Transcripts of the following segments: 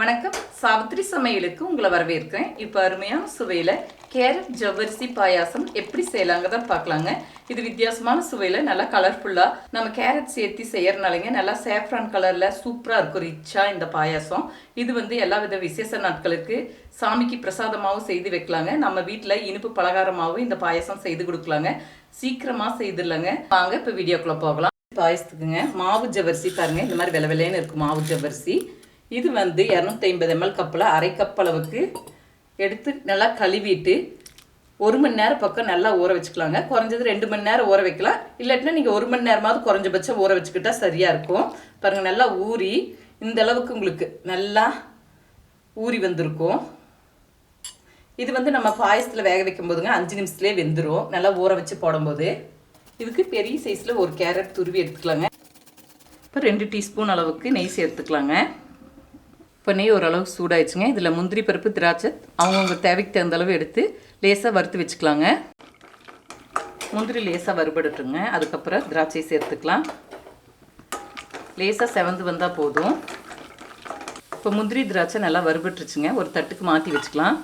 வணக்கம். சாவித்திரி சமையலுக்கு உங்களை வரவேற்கிறேன். இப்போ அருமையான சுவையில் கேரட் ஜவ்வரிசி பாயாசம் எப்படி செய்யலாங்க தான் பார்க்கலாங்க. இது வித்தியாசமான சுவையில் நல்லா கலர்ஃபுல்லாக நம்ம கேரட் சேர்த்து செய்யறனாலங்க நல்லா சேஃப்ரான் கலரில் சூப்பராக இருக்கும் ரிச்சாக இந்த பாயாசம். இது வந்து எல்லா வித விசேஷ நாட்களுக்கு சாமிக்கு பிரசாதமாகவும் செய்து வைக்கலாங்க. நம்ம வீட்டில் இனிப்பு பலகாரமாகவும் இந்த பாயாசம் செய்து கொடுக்கலாங்க. சீக்கிரமாக செய்திடலாங்க. வாங்க இப்போ வீடியோக்குள்ளே போகலாம். பாயசத்துக்குங்க மாவு ஜவ்வரிசி பாருங்கள் இந்த மாதிரி வெள்ளை வெள்ளைன்னு இருக்கும் மாவு ஜவ்வரிசி. இது வந்து இரநூத்தி ஐம்பது எம்எல் கப்பில் அரை கப் அளவுக்கு எடுத்து நல்லா கழுவிட்டு ஒரு மணி நேரம் பக்கம் நல்லா ஊற வச்சுக்கலாங்க. குறைஞ்சது ரெண்டு மணி நேரம் ஊற வைக்கலாம். இல்லாட்டினா நீங்கள் ஒரு மணி நேரமாவது குறைஞ்சபட்சம் ஊற வச்சுக்கிட்டா சரியாக இருக்கும். பாருங்கள் நல்லா ஊறி இந்த அளவுக்கு உங்களுக்கு நல்லா ஊறி வந்திருக்கும். இது வந்து நம்ம பாயசத்தில் வேக வைக்கும் போதுங்க அஞ்சு நிமிஷத்துலேயே வெந்துடும் நல்லா ஊற வச்சு போடும்போது. இதுக்கு பெரிய சைஸில் ஒரு கேரட் துருவி எடுத்துக்கலாங்க. இப்போ ரெண்டு டீஸ்பூன் அளவுக்கு நெய் சேர்த்துக்கலாங்க. இப்போ நெய் ஓரளவுக்கு சூடாயிடுச்சுங்க. இதில் முந்திரி பருப்பு திராட்சை அவங்கவுங்க தேவைக்கு தகுந்த அளவு எடுத்து லேசாக வறுத்து வச்சுக்கலாங்க. முந்திரி லேசாக வறுபடட்டுங்க. அதுக்கப்புறம் திராட்சை சேர்த்துக்கலாம். லேசாக செவந்து வந்தால் போதும். இப்போ முந்திரி திராட்சை நல்லா வறுபட்டுருச்சுங்க. ஒரு தட்டுக்கு மாற்றி வச்சுக்கலாம்.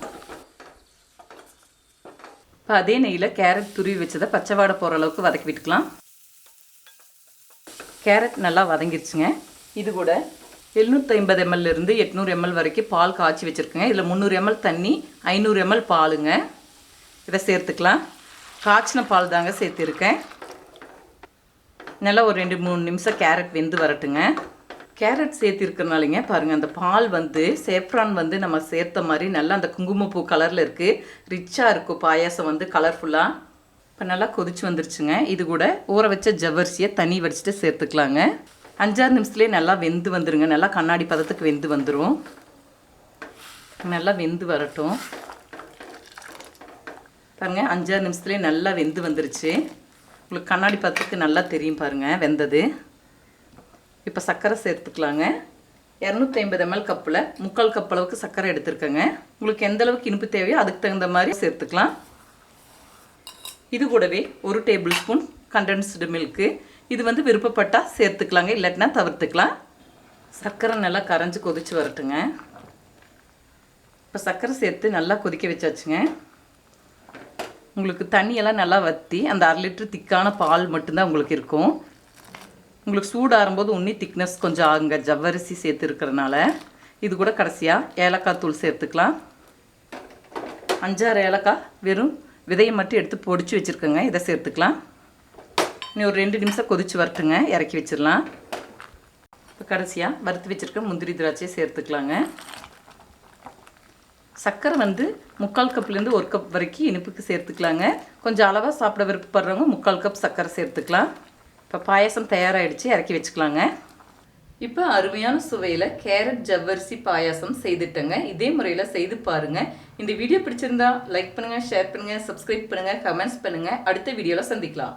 இப்போ அதே நெய்யில் கேரட் துருவி வச்சதை பச்சை வாடை போகிற அளவுக்கு வதக்கி விட்டுக்கலாம். கேரட் நல்லா வதங்கிருச்சுங்க. இது கூட எழுநூற்றி ஐம்பது எம்எல்லேருந்து எட்நூறு எம்எல் வரைக்கும் பால் காய்ச்சி வச்சுருக்கேங்க. இதில் முந்நூறு எம்எல் தண்ணி ஐநூறு எம்எல் பாலுங்க. இதை சேர்த்துக்கலாம். காய்ச்சின பால் தாங்க சேர்த்துருக்கேன். நல்லா ஒரு ரெண்டு மூணு நிமிஷம் கேரட் வெந்து வரட்டுங்க. கேரட் சேர்த்திருக்கிறனாலிங்க பாருங்கள் அந்த பால் வந்து சேஃப்ரான் வந்து நம்ம சேர்த்த மாதிரி நல்லா அந்த குங்குமப்பூ கலரில் இருக்குது ரிச்சாக இருக்கும் பாயாசம் வந்து கலர்ஃபுல்லாக இப்போ நல்லா கொதிச்சு வந்துருச்சுங்க. இது கூட ஊற வச்ச ஜவ்வரிசியை தண்ணி வடிச்சிட்டு சேர்த்துக்கலாங்க. அஞ்சாறு நிமிஷத்துலேயே நல்லா வெந்து வந்துடுங்க நல்லா கண்ணாடி பதத்துக்கு வெந்து வந்துடும் நல்லா வெந்து வரட்டும். பாருங்கள் அஞ்சாறு நிமிஷத்துலேயே நல்லா வெந்து வந்துருச்சு. உங்களுக்கு கண்ணாடி பதத்துக்கு நல்லா தெரியும் பாருங்கள் வெந்தது. இப்போ சர்க்கரை சேர்த்துக்கலாங்க. இரநூத்தி ஐம்பது எம்எல் கப்பில் முக்கால் கப் அளவுக்கு சர்க்கரை எடுத்துருக்கேங்க. உங்களுக்கு எந்த அளவுக்கு இனிப்பு தேவையோ அதுக்கு தகுந்த மாதிரி சேர்த்துக்கலாம். இது கூடவே ஒரு டேபிள் ஸ்பூன் கண்டென்ஸ்டு மில்க்கு இது வந்து விருப்பப்பட்டால் சேர்த்துக்கலாங்க இல்லாட்டினா தவிர்த்துக்கலாம். சர்க்கரை நல்லா கரைஞ்சி கொதிச்சு வரட்டுங்க. இப்போ சர்க்கரை சேர்த்து நல்லா கொதிக்க வச்சாச்சுங்க. உங்களுக்கு தண்ணியெல்லாம் நல்லா வற்றி அந்த அரை லிட்டர் திக்கான பால் மட்டும்தான் உங்களுக்கு இருக்கும். உங்களுக்கு சூடாகும்போது உன்னி திக்னஸ் கொஞ்சம் ஆகுங்க ஜவ்வரிசி சேர்த்துருக்கிறதுனால இது கூட கடைசியாக ஏலக்காய் தூள் சேர்த்துக்கலாம். அஞ்சாறு ஏலக்காய் வெறும் விதையை மட்டும் எடுத்து பொடிச்சு வச்சுருக்கோங்க இதை சேர்த்துக்கலாம். இன்னும் ஒரு ரெண்டு நிமிஷம் கொதிச்சு வரட்டுங்க இறக்கி வச்சிடலாம். இப்போ கடைசியாக வறுத்து வச்சுருக்க முந்திரி திராட்சையை சேர்த்துக்கலாங்க. சர்க்கரை வந்து முக்கால் கப்லேருந்து ஒரு கப் வரைக்கும் இனிப்புக்கு சேர்த்துக்கலாங்க. கொஞ்சம் அளவாக சாப்பிட விருப்பப்படுறவங்க முக்கால் கப் சர்க்கரை சேர்த்துக்கலாம். இப்போ பாயசம் தயாராகிடுச்சு இறக்கி வச்சுக்கலாங்க. இப்போ அருமையான சுவையில் கேரட் ஜவ்வரிசி பாயாசம் செய்துட்டேங்க. இதே முறையில் செய்து பாருங்கள் இந்த வீடியோ பிடிச்சிருந்தா லைக் பண்ணுங்கள் ஷேர் பண்ணுங்கள் சப்ஸ்கிரைப் பண்ணுங்கள் கமெண்ட்ஸ் பண்ணுங்கள் அடுத்த வீடியோவில் சந்திக்கலாம்.